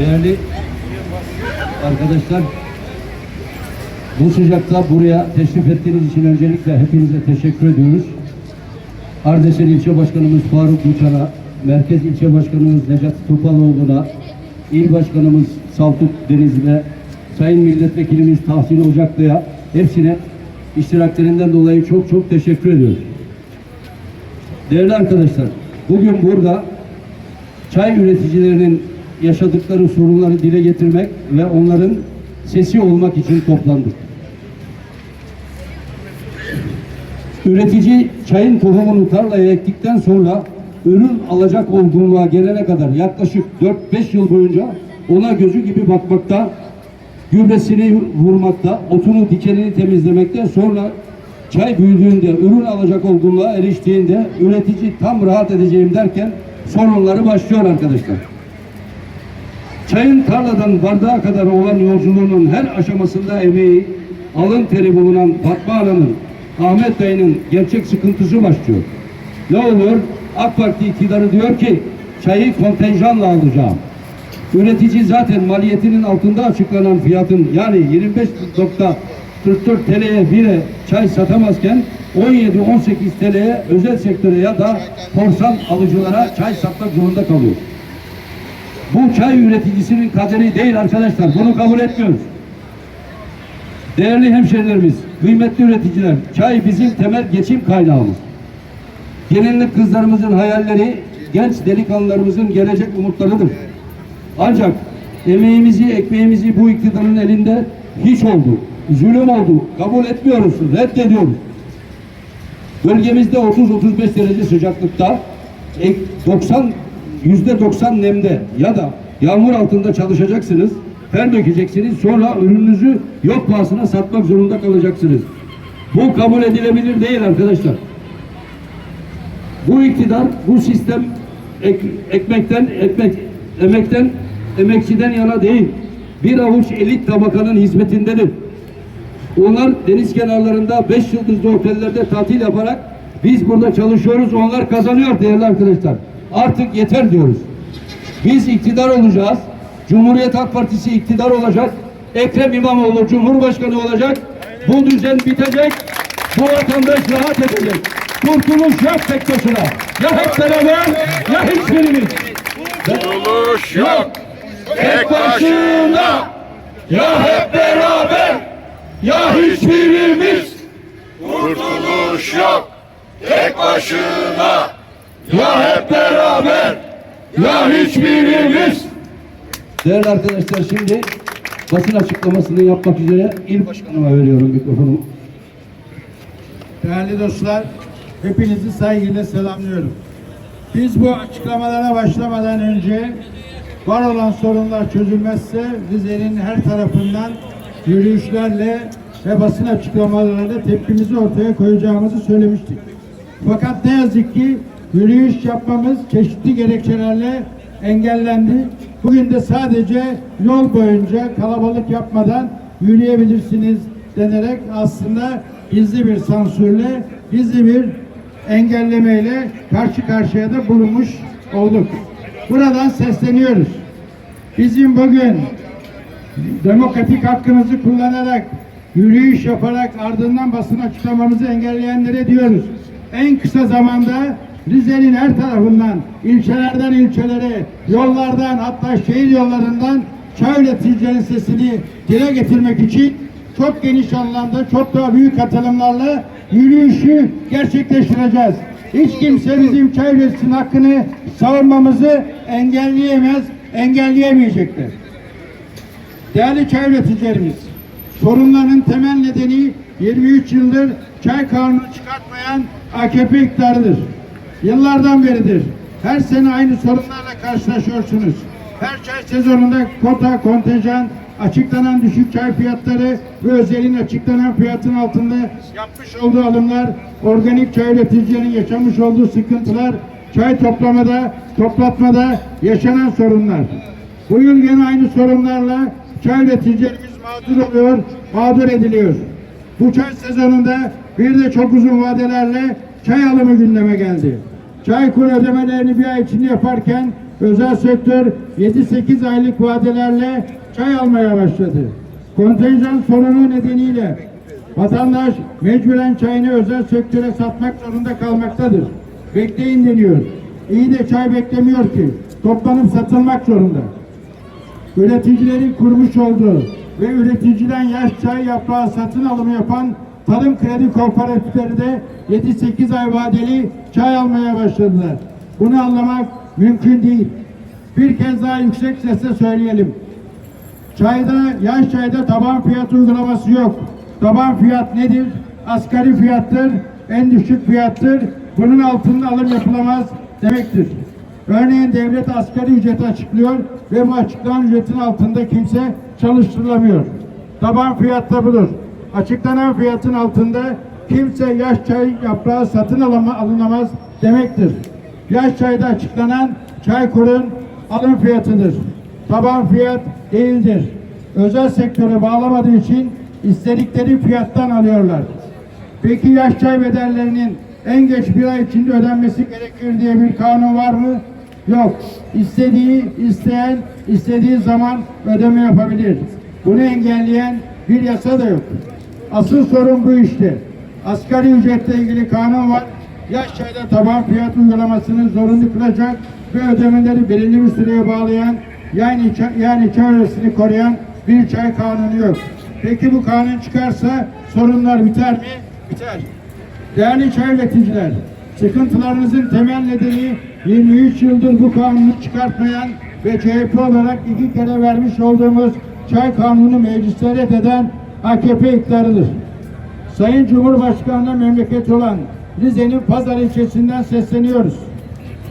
Değerli arkadaşlar, bu sıcakta buraya teşrif ettiğiniz için öncelikle hepinize teşekkür ediyoruz. Ardeşen İlçe Başkanımız Faruk Uçan'a, Merkez İlçe Başkanımız Necat Topaloğlu'na, İl Başkanımız Saltuk Denizli'ne, Sayın Milletvekilimiz Tahsin Ocaklı'ya hepsine iştiraklerinden dolayı çok çok teşekkür ediyoruz. Değerli arkadaşlar, bugün burada çay üreticilerinin yaşadıkları sorunları dile getirmek ve onların sesi olmak için toplandık. Üretici çayın tohumunu tarlaya ektikten sonra ürün alacak olgunluğa gelene kadar yaklaşık 4-5 yıl boyunca ona gözü gibi bakmakta, gübresini vurmakta, otunu dikenini temizlemekte, sonra çay büyüdüğünde, ürün alacak olgunluğa eriştiğinde üretici tam rahat edeceğim derken sorunları başlıyor arkadaşlar. Çayın tarladan bardağa kadar olan yolculuğunun her aşamasında emeği, alın teri bulunan Fatma Hanım'ın, Ahmet Bey'in gerçek sıkıntısı başlıyor. Ne oluyor? AK Parti iktidarı diyor ki çayı kontenjanla alacağım. Üretici zaten maliyetinin altında açıklanan fiyatın yani 25.44 TL'ye bire çay satamazken 17-18 TL'ye özel sektöre ya da korsan alıcılara çay satmak zorunda kalıyor. Bu çay üreticisinin kaderi değil arkadaşlar. Bunu kabul etmiyoruz. Değerli hemşehrilerimiz, kıymetli üreticiler, çay bizim temel geçim kaynağımız. Gelinlik kızlarımızın hayalleri, genç delikanlılarımızın gelecek umutlarıdır. Ancak emeğimizi, ekmeğimizi bu iktidarın elinde hiç oldu. Zulüm oldu. Kabul etmiyoruz, reddediyoruz. Bölgemizde 30-35 derece sıcaklıkta ek- 90 yüzde 90 nemde ya da yağmur altında çalışacaksınız. Ter dökeceksiniz. Sonra ürününüzü yok pahasına satmak zorunda kalacaksınız. Bu kabul edilebilir değil arkadaşlar. Bu iktidar, bu sistem ek- ekmekten, ekmek, emekten, emekçiden yana değil. Bir avuç elit tabakanın hizmetindedir. Onlar deniz kenarlarında beş yıldızlı otellerde tatil yaparak biz burada çalışıyoruz, onlar kazanıyor değerli arkadaşlar. Artık yeter diyoruz. Biz iktidar olacağız. Cumhuriyet Halk Partisi iktidar olacak. Ekrem İmamoğlu Cumhurbaşkanı olacak. Bu düzen bitecek. Bu vatandaş rahat edecek. Kurtuluş yok tek başına. Ya hep beraber ya hiçbirimiz. Kurtuluş yok. Tek başına. Ya hep beraber ya hiçbirimiz. Kurtuluş yok. Tek başına. Ya hep beraber ya hiçbirimiz. Değerli arkadaşlar şimdi basın açıklamasını yapmak üzere il başkanıma veriyorum mikrofonu. Değerli dostlar, hepinizi saygıyla selamlıyorum. Biz bu açıklamalara başlamadan önce var olan sorunlar çözülmezse Rize'nin her tarafından yürüyüşlerle ve basın açıklamalarıyla tepkimizi ortaya koyacağımızı söylemiştik. Fakat ne yazık ki yürüyüş yapmamız çeşitli gerekçelerle engellendi. Bugün de sadece yol boyunca kalabalık yapmadan yürüyebilirsiniz denerek aslında gizli bir sansürle, gizli bir engellemeyle karşı karşıya da bulunmuş olduk. Buradan sesleniyoruz. Bizim bugün demokratik hakkımızı kullanarak, yürüyüş yaparak ardından basın açıklamamızı engelleyenlere diyoruz. En kısa zamanda Rize'nin her tarafından, ilçelerden ilçelere, yollardan hatta şehir yollarından çay üreticilerin sesini dile getirmek için çok geniş anlamda, çok daha büyük katılımlarla yürüyüşü gerçekleştireceğiz. Hiç kimse bizim çay üreticisinin hakkını savunmamızı engelleyemez, engelleyemeyecektir. Değerli çay üreticilerimiz, sorunların temel nedeni 23 yıldır çay kanunu çıkartmayan AKP iktidarıdır. Yıllardan beridir. Her sene aynı sorunlarla karşılaşıyorsunuz. Her çay sezonunda kota, kontenjan, açıklanan düşük çay fiyatları ve özelin açıklanan fiyatın altında yapmış olduğu alımlar, organik çay üreticilerin yaşamış olduğu sıkıntılar, çay toplamada, toplatmada yaşanan sorunlar. Bu yıl yine aynı sorunlarla çay üreticilerimiz mağdur oluyor, mağdur ediliyor. Bu çay sezonunda bir de çok uzun vadelerle çay alımı gündeme geldi. Çay kur ödemelerini bir ay içinde yaparken özel sektör 7-8 aylık vadelerle çay almaya başladı. Kontenjan sorunu nedeniyle vatandaş mecburen çayını özel sektöre satmak zorunda kalmaktadır. Bekleyin deniyor. İyi de çay beklemiyor ki. Toplanıp satılmak zorunda üreticilerin kurmuş olduğu ve üreticiden yaş çay yaprağı satın alımı yapan tarım kredi kooperatifleri de 7-8 ay vadeli çay almaya başladılar. Bunu anlamak mümkün değil. Bir kez daha yüksek sesle söyleyelim. Çayda, yaş çayda taban fiyat uygulaması yok. Taban fiyat nedir? Asgari fiyattır, en düşük fiyattır. Bunun altında alım yapılamaz demektir. Örneğin devlet asgari ücreti açıklıyor ve bu açıklanan ücretin altında kimse çalıştırılamıyor. Taban fiyat da budur. Açıklanan fiyatın altında kimse yaş çay yaprağı satın alama, alınamaz demektir. Yaş çayda açıklanan çaykurun alım fiyatıdır. Taban fiyat değildir. Özel sektöre bağlamadığı için istedikleri fiyattan alıyorlar. Peki yaş çay bedellerinin en geç bir ay içinde ödenmesi gerekir diye bir kanun var mı? Yok. İstediği, isteyen, istediği zaman ödeme yapabilir. Bunu engelleyen bir yasa da yok. Asıl sorun bu işte. Asgari ücretle ilgili kanun var. Yaş çayda taban fiyat uygulamasını zorunlu kılacak ve ödemeleri belirli bir süreye bağlayan yani yani arasını koruyan bir çay kanunu yok. Peki bu kanun çıkarsa sorunlar biter mi? Biter. Değerli çay üreticiler, sıkıntılarınızın temel nedeni 23 yıldır bu kanunu çıkartmayan ve CHP olarak iki kere vermiş olduğumuz çay kanunu mecliste reddeden AKP iktidarıdır. Sayın Cumhurbaşkanı'na memleket olan Rize'nin Pazar ilçesinden sesleniyoruz.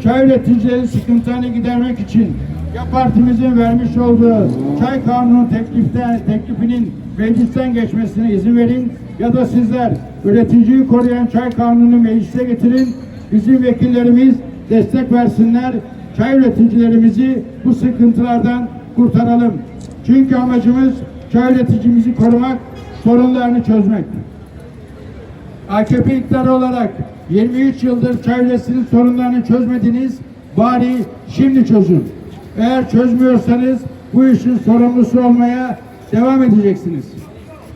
Çay üreticileri sıkıntılarını gidermek için ya partimizin vermiş olduğu çay kanunu teklifte, teklifinin meclisten geçmesine izin verin ya da sizler üreticiyi koruyan çay kanunu meclise getirin. Bizim vekillerimiz destek versinler. Çay üreticilerimizi bu sıkıntılardan kurtaralım. Çünkü amacımız çay üreticimizi korumak, sorunlarını çözmek. AKP iktidarı olarak 23 yıldır çevresinin sorunlarını çözmediniz. Bari şimdi çözün. Eğer çözmüyorsanız bu işin sorumlusu olmaya devam edeceksiniz.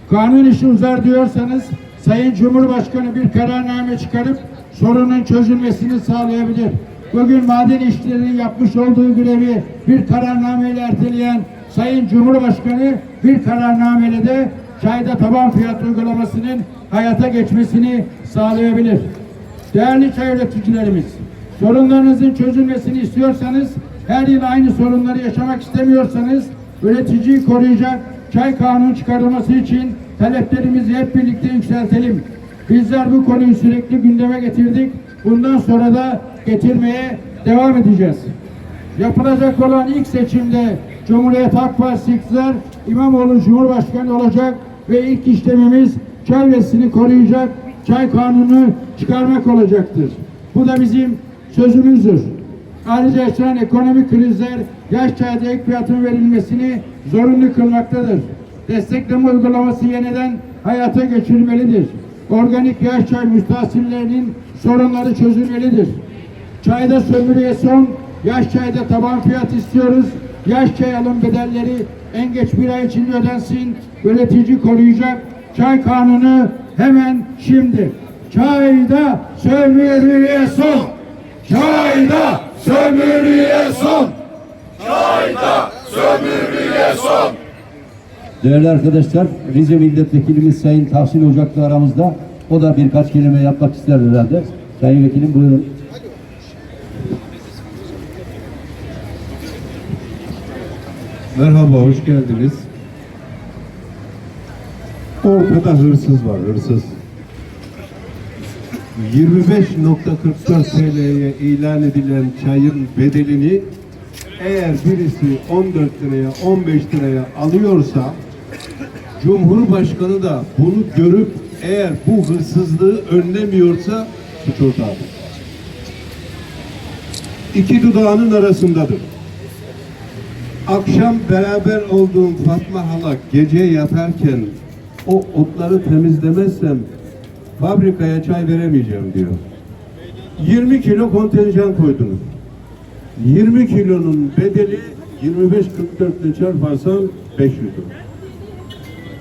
Kanun işi uzar diyorsanız Sayın Cumhurbaşkanı bir kararname çıkarıp sorunun çözülmesini sağlayabilir. Bugün maden işçilerinin yapmış olduğu görevi bir kararnameyle erteleyen Sayın Cumhurbaşkanı bir kararnameyle de çayda taban fiyat uygulamasının hayata geçmesini sağlayabilir. Değerli çay üreticilerimiz, sorunlarınızın çözülmesini istiyorsanız, her yıl aynı sorunları yaşamak istemiyorsanız, üreticiyi koruyacak çay kanunu çıkarılması için taleplerimizi hep birlikte yükseltelim. Bizler bu konuyu sürekli gündeme getirdik. Bundan sonra da getirmeye devam edeceğiz. Yapılacak olan ilk seçimde Cumhuriyet Halk Partisi iktidar İmamoğlu Cumhurbaşkanı olacak ve ilk işlemimiz çevresini koruyacak çay kanunu çıkarmak olacaktır. Bu da bizim sözümüzdür. Ayrıca yaşanan ekonomik krizler yaş çayda ek fiyatın verilmesini zorunlu kılmaktadır. Destekleme uygulaması yeniden hayata geçirilmelidir. Organik yaş çay müstahsillerinin sorunları çözülmelidir. Çayda sömürüye son, yaş çayda taban fiyat istiyoruz. Yaş çay alım bedelleri en geç bir ay içinde ödensin. Üretici koruyacak. Çay kanunu hemen şimdi. Çayda sömürüye son. Çayda sömürüye son. Çayda sömürüye son. Değerli arkadaşlar, Rize Milletvekilimiz Sayın Tahsin Ocaklı aramızda. O da birkaç kelime yapmak ister herhalde. Sayın Vekilim buyurun. Merhaba, hoş geldiniz. Ortada hırsız var, hırsız. 25.44 TL'ye ilan edilen çayın bedelini eğer birisi 14 liraya, 15 liraya alıyorsa Cumhurbaşkanı da bunu görüp eğer bu hırsızlığı önlemiyorsa suç ortağıdır. İki dudağının arasındadır. Akşam beraber olduğum Fatma hala gece yatarken o otları temizlemezsem fabrikaya çay veremeyeceğim diyor. 20 kilo kontenjan koydunuz. 20 kilonun bedeli 25-44 ile çarparsan 500 lira.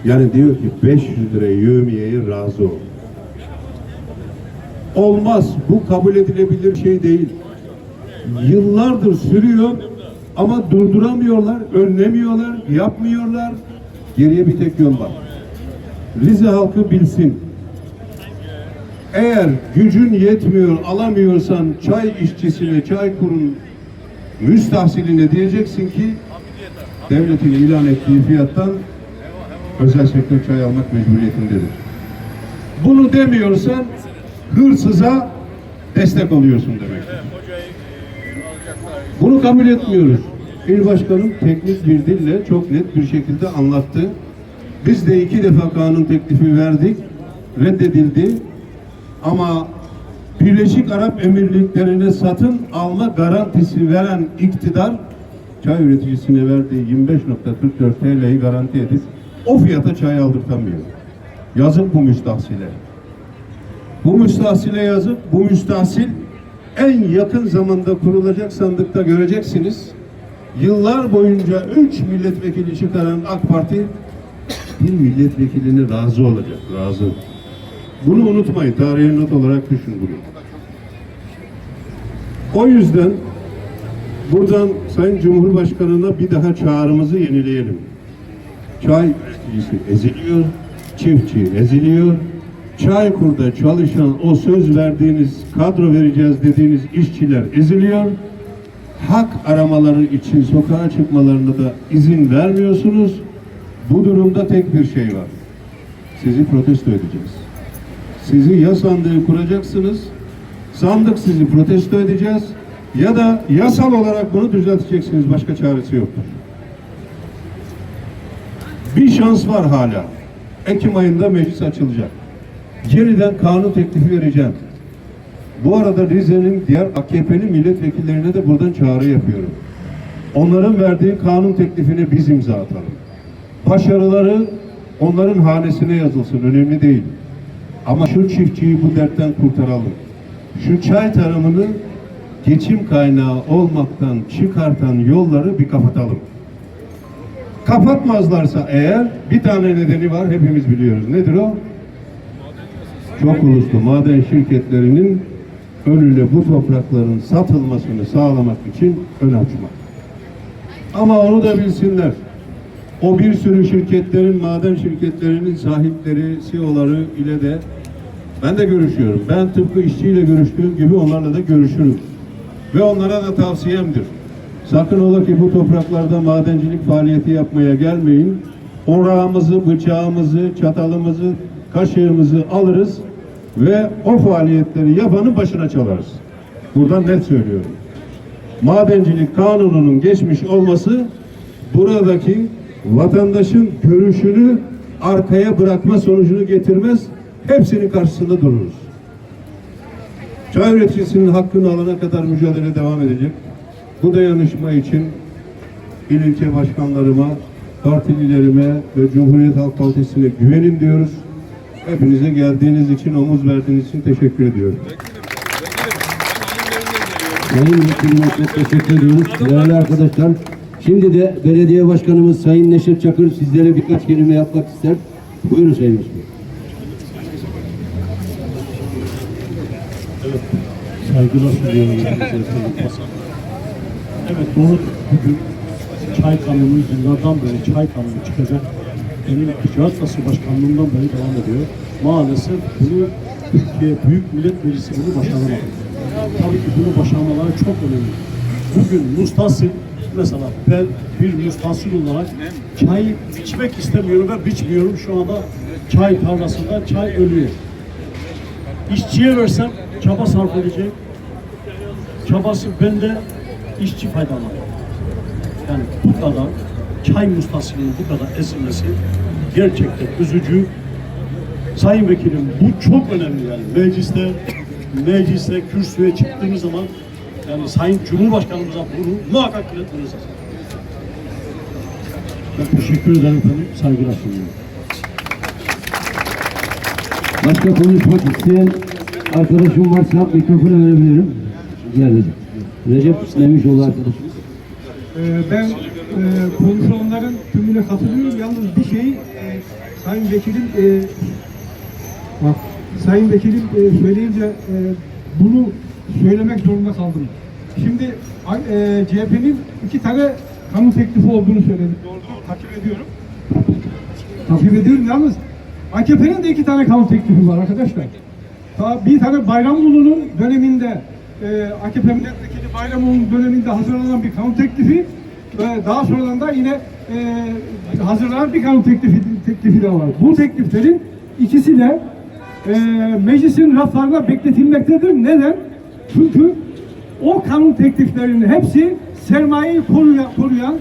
Yani diyor ki 500 liraya yövmiyeye razı ol. Olmaz. Bu kabul edilebilir şey değil. Yıllardır sürüyor ama durduramıyorlar, önlemiyorlar, yapmıyorlar. Geriye bir tek yol var. Rize halkı bilsin. Eğer gücün yetmiyor, alamıyorsan çay işçisine, çay kurun müstahsiline diyeceksin ki devletin ilan ettiği fiyattan özel sektör çay almak mecburiyetindedir. Bunu demiyorsan hırsıza destek oluyorsun demektir. Bunu kabul etmiyoruz. İl Başkanım teknik bir dille çok net bir şekilde anlattı. Biz de iki defa kanun teklifi verdik. Reddedildi. Ama Birleşik Arap Emirlikleri'ne satın alma garantisi veren iktidar çay üreticisine verdiği 25.44 TL'yi garanti edip o fiyata çay aldırtamıyor. Yazık bu müstahsile. Bu müstahsile yazık, bu müstahsil en yakın zamanda kurulacak sandıkta göreceksiniz. Yıllar boyunca üç milletvekili çıkaran AK Parti bir milletvekiline razı olacak, razı. Bunu unutmayın, tarihe not olarak düşün bunu. O yüzden buradan Sayın Cumhurbaşkanı'na bir daha çağrımızı yenileyelim. Çay üreticisi eziliyor, çiftçi eziliyor. Çaykur'da çalışan o söz verdiğiniz, kadro vereceğiz dediğiniz işçiler eziliyor. Hak aramaları için sokağa çıkmalarına da izin vermiyorsunuz. Bu durumda tek bir şey var. Sizi protesto edeceğiz. Sizi ya sandığı kuracaksınız, sandık sizi protesto edeceğiz ya da yasal olarak bunu düzelteceksiniz. Başka çaresi yoktur. Bir şans var hala. Ekim ayında meclis açılacak. Yeniden kanun teklifi vereceğim. Bu arada Rize'nin diğer AKP'li milletvekillerine de buradan çağrı yapıyorum. Onların verdiği kanun teklifini biz imza atalım. Başarıları onların hanesine yazılsın. Önemli değil. Ama şu çiftçiyi bu dertten kurtaralım. Şu çay tarımını geçim kaynağı olmaktan çıkartan yolları bir kapatalım. Kapatmazlarsa eğer bir tane nedeni var hepimiz biliyoruz. Nedir o? Çok uluslu maden şirketlerinin önüne bu toprakların satılmasını sağlamak için ön açmak. Ama onu da bilsinler. O bir sürü şirketlerin, maden şirketlerinin sahipleri, CEO'ları ile de ben de görüşüyorum. Ben tıpkı işçiyle görüştüğüm gibi onlarla da görüşürüm. Ve onlara da tavsiyemdir. Sakın ola ki bu topraklarda madencilik faaliyeti yapmaya gelmeyin. Orağımızı, bıçağımızı, çatalımızı, kaşığımızı alırız ve o faaliyetleri yapanın başına çalarız. Buradan net söylüyorum. Madencilik kanununun geçmiş olması buradaki vatandaşın görüşünü arkaya bırakma sonucunu getirmez. Hepsinin karşısında dururuz. Çay üreticisinin hakkını alana kadar mücadele devam edecek. Bu dayanışma için il ilçe başkanlarıma, partililerime ve Cumhuriyet Halk Partisi'ne güvenin diyoruz. Hepinize geldiğiniz için, omuz verdiğiniz için teşekkür ediyorum. Sayın Vekilim çok teşekkür ediyoruz. Değerli arkadaşlar, şimdi de belediye başkanımız Sayın Neşet Çakır sizlere birkaç kelime yapmak ister. Buyurun Sayın Başkanım. saygılar sunuyorum. evet doğru bugün çay kanunu yıllardan beri çay kanunu çıkacak. Ticaret Odası Başkanlığından beri devam ediyor. Maalesef bunu Türkiye Büyük Millet Meclisi bunu başaramadı. Tabii ki bunu başarmaları çok önemli. Bugün Mustasil mesela ben bir mustasil olarak çay içmek istemiyorum ve biçmiyorum. Şu anda çay tarlasında çay ölüyor. İşçiye versem çaba sarf edecek. Çabası bende işçi faydalanır. Yani bu kadar çay mustasının bu kadar ezilmesi gerçekten üzücü. Sayın Vekilim bu çok önemli yani. Mecliste mecliste kürsüye çıktığımız zaman yani Sayın Cumhurbaşkanımıza bunu muhakkak iletmeniz lazım. Ben teşekkür ederim efendim. Saygılar sunuyorum. Başka konuşmak isteyen arkadaşım varsa mikrofonu verebilirim. Geldi. Recep Nemişoğlu arkadaşımız. Ee, ben konuşanların tümüne katılıyorum. Yalnız bir şey e, Sayın Vekilim e, bak Sayın Vekilim e, söyleyince e, bunu söylemek zorunda kaldım. Şimdi e, CHP'nin iki tane kanun teklifi olduğunu söyledi. Doğrudur, takip ediyorum. Takip ediyorum yalnız AKP'nin de iki tane kanun teklifi var arkadaşlar. Daha bir tane Bayramlı'nın döneminde e, AKP milletvekili Bayramlı'nın döneminde hazırlanan bir kanun teklifi daha sonradan da yine e, hazırlanan bir kanun teklifi, teklifi de var. Bu tekliflerin ikisi de e, meclisin raflarına bekletilmektedir. Neden? Çünkü o kanun tekliflerinin hepsi sermayeyi koruyan, koruyan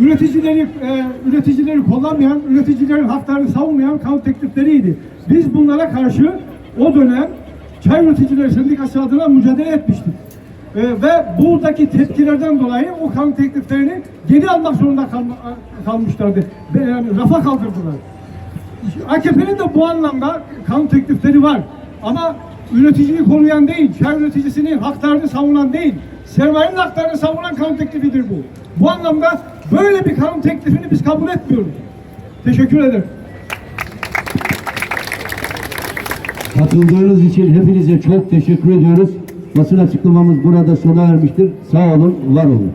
üreticileri e, üreticileri kullanmayan, üreticilerin haklarını savunmayan kanun teklifleriydi. Biz bunlara karşı o dönem Çay Üreticileri Sendikası adına mücadele etmiştik. E, ve buradaki tepkilerden dolayı o kanun tekliflerini geri almak zorunda kalma, kalmışlardı. Yani rafa kaldırdılar. AKP'nin de bu anlamda kanun teklifleri var. Ama üreticiyi koruyan değil, çay üreticisinin haklarını savunan değil, sermayenin haklarını savunan kanun teklifidir bu. Bu anlamda böyle bir kanun teklifini biz kabul etmiyoruz. Teşekkür ederim. Katıldığınız için hepinize çok teşekkür ediyoruz. Basın açıklamamız burada sona ermiştir. Sağ olun, var olun.